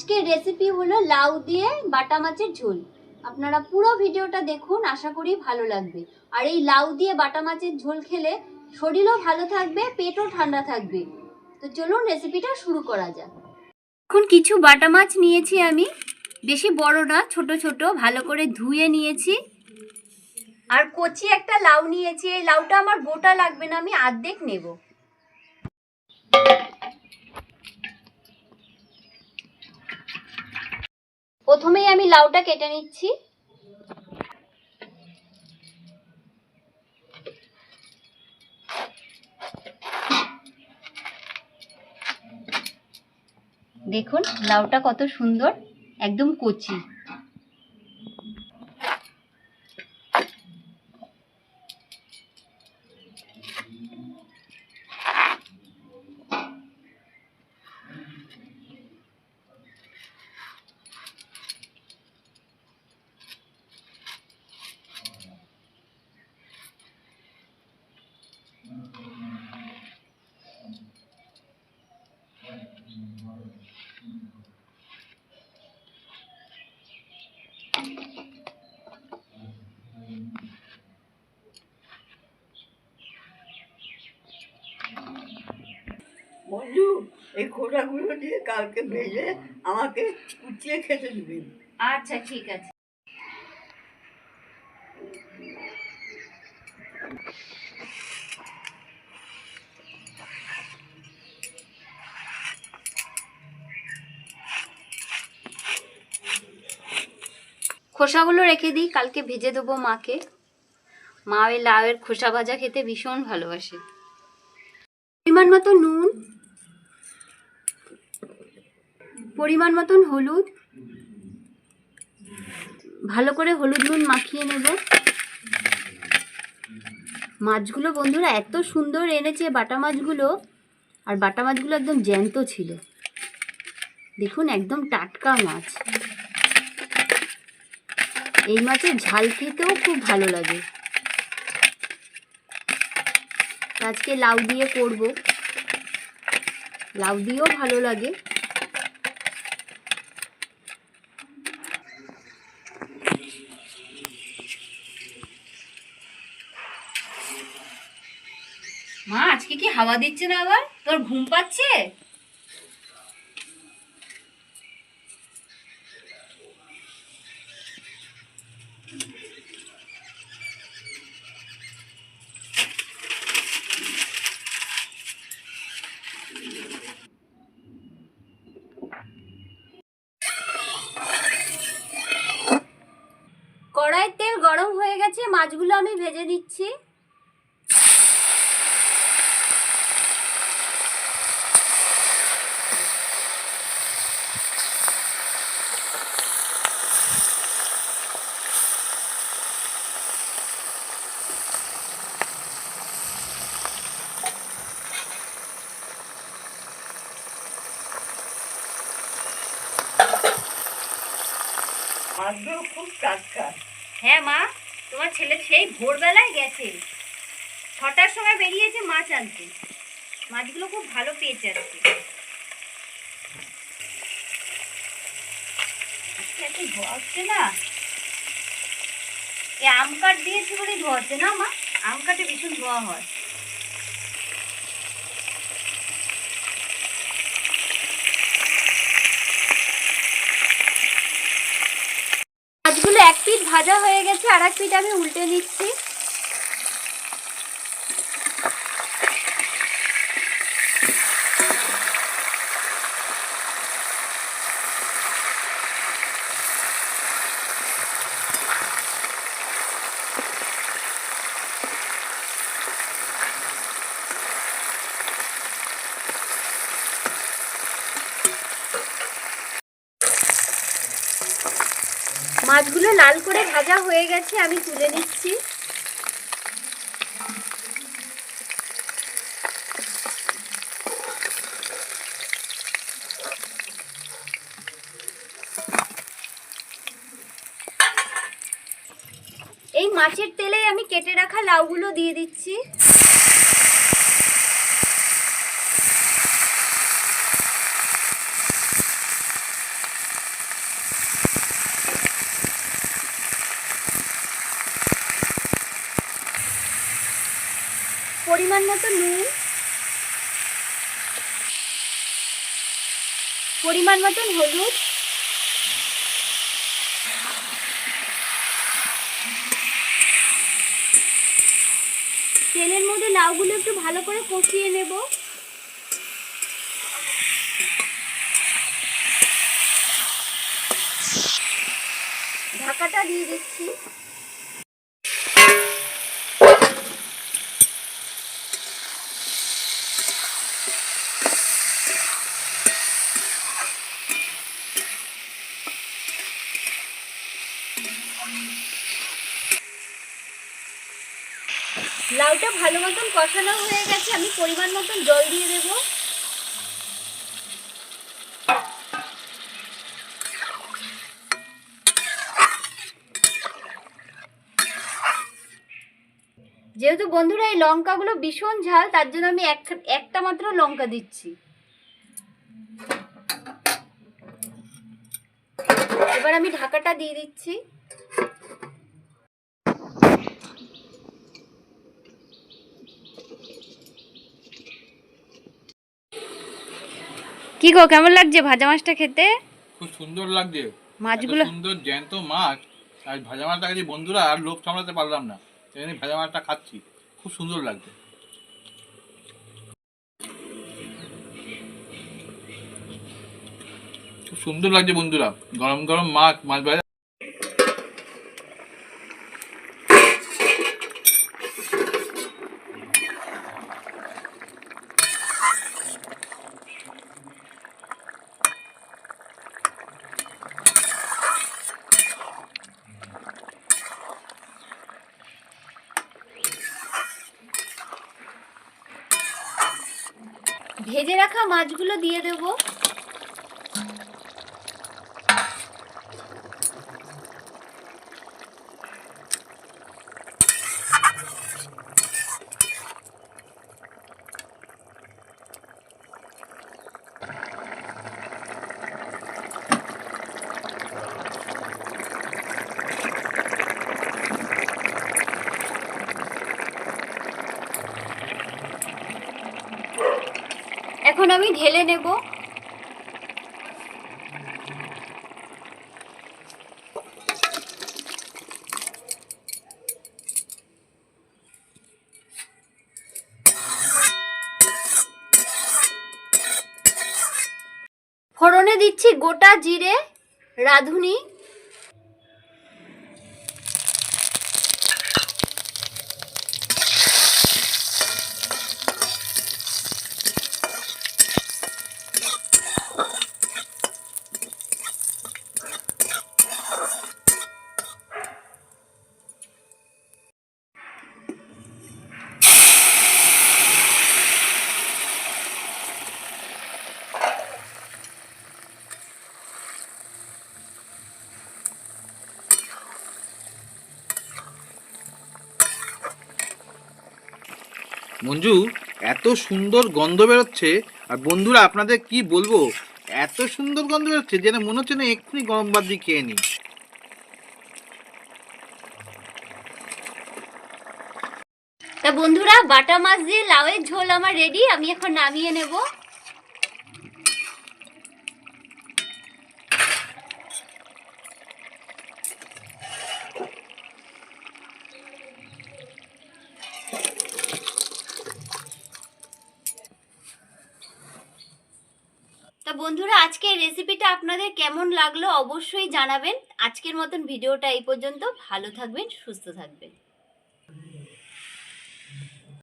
আজকের রেসিপি হলো লাউ দিয়ে বাটা মাছের ঝোল। আপনারা পুরো ভিডিওটা দেখুন, আশা করি ভালো লাগবে। আর এই লাউ দিয়ে বাটা মাছের ঝোল খেলে শরীরও ভালো থাকবে, পেটও ঠান্ডা থাকবে। তো চলুন রেসিপিটা শুরু করা যাক। এখন কিছু বাটা মাছ নিয়েছি আমি। বেশি বড় না, ছোট ছোট, ভালো করে ধুয়ে নিয়েছি। আর কচি একটা লাউ নিয়েছি। এই লাউটা আমার গোটা লাগবে না, আমি আর্ধেক নেব। প্রথমেই আমি লাউটা কেটে নিচ্ছি। দেখুন লাউটা কত সুন্দর একদম কচি। বন্ধু এই খোসাগুলো দিয়ে কালকে ভেজে আমাকে কুচিয়ে খেতে দিবেন আচ্ছা ঠিক আছে। খোসাগুলো রেখে দিই, কালকে ভেজে দেবো মাকে। মা ওই লাউয়ের খোসা ভাজা খেতে ভীষণ ভালোবাসে। পরিমাণ মতো নুন পরিমাণ মতন হলুদ। ভালো করে হলুদ নুন মাখিয়ে নেব। মাছগুলো বন্ধুরা এত সুন্দর এনেছে বাটা মাছগুলো। আর বাটা মাছগুলো একদম জ্যান্ত ছিল। দেখুন একদম টাটকা মাছ। এই মাছের ঝাল খেতেও খুব ভালো লাগে। আজকে লাউ দিয়ে করব। লাউ দিয়েও ভালো লাগে মা আজকে কি হাওয়া দিচ্ছে না আবার? তোর ঘুম পাচ্ছে কড়াইয়ের তেল গরম হয়ে গেছে মাছগুলো আমি ভেজে নিচ্ছি মাছগুলো খুব টাটকা হ্যাঁ মা, তোমার ছেলে সেই ভোরবেলায় গেছে। ছটার সময় বেরিয়েছে মাছ আনতে। মাছগুলো খুব ভালো পেয়েছে আজকে। এত ধোয়াচ্ছে না? এ আম কাঠ দিয়েছি বলেই ধোয়াচ্ছে না মা? আম কাঠে ভীষণ ধোয়া হয় মাছগুলো এক পিঠ ভাজা হয়ে গেছে আর এক পিঠ আমি উল্টে নিচ্ছি। মাছগুলো লাল করে ভাজা হয়ে গেছে, আমি তুলে নিচ্ছি। এই মাছের তেলেই আমি কেটে রাখা লাউগুলো দিয়ে দিচ্ছি পরিমাণ মতো নুন। পরিমাণ মতন হলুদ। তেলের মধ্যে লাউগুলো একটু ভালো করে কষিয়ে নেব। ঢাকাটা দিয়ে দিচ্ছি। লাউটা ভালো মতন কষানো হয়ে গেছে, আমি পরিমাণ মতন জল দিয়ে দেব। যেহেতু বন্ধুরা, এই লঙ্কাগুলো ভীষণ ঝাল, তার জন্য আমি এক একটা মাত্র লঙ্কা দিচ্ছি। এবার আমি ঢাকাটা দিয়ে দিচ্ছি। কি গো কেমন লাগছে ভাজা মাছটা খেতে? খুব সুন্দর লাগছে। মাছগুলো সুন্দর জ্যান্ত মাছ আর ভাজা মাছটা খাচ্ছি বন্ধুরা আর লোভ সামলাতে পারলাম না। এখানে ভাজা মাছটা খাচ্ছি। খুব সুন্দর লাগছে। খুব সুন্দর লাগছে বন্ধুরা। গরম গরম মাছ মাছ ভাজা ভেজে রাখা মাছগুলো দিয়ে দেব। এখন আমি ঢেলে নেব। ফোড়নে দিচ্ছি গোটা জিরে রাঁধুনি। মঞ্জু, এত সুন্দর গন্ধ বেরোচ্ছে, আর বন্ধুরা আপনাদের কি বলব? এত সুন্দর গন্ধ বেরোচ্ছে যেন মনে হচ্ছে না এক্ষুনি গরম বাদ দিয়ে খেয়ে নিই। তা বন্ধুরা, বাটা মাছ দিয়ে লাউয়ের ঝোল আমার রেডি আমি এখন নামিয়ে নেব। বন্ধুরা, আজকের রেসিপিটা আপনাদের কেমন লাগল অবশ্যই জানাবেন। আজকের মতন ভিডিওটা এই পর্যন্ত। ভালো থাকবেন, সুস্থ থাকবেন।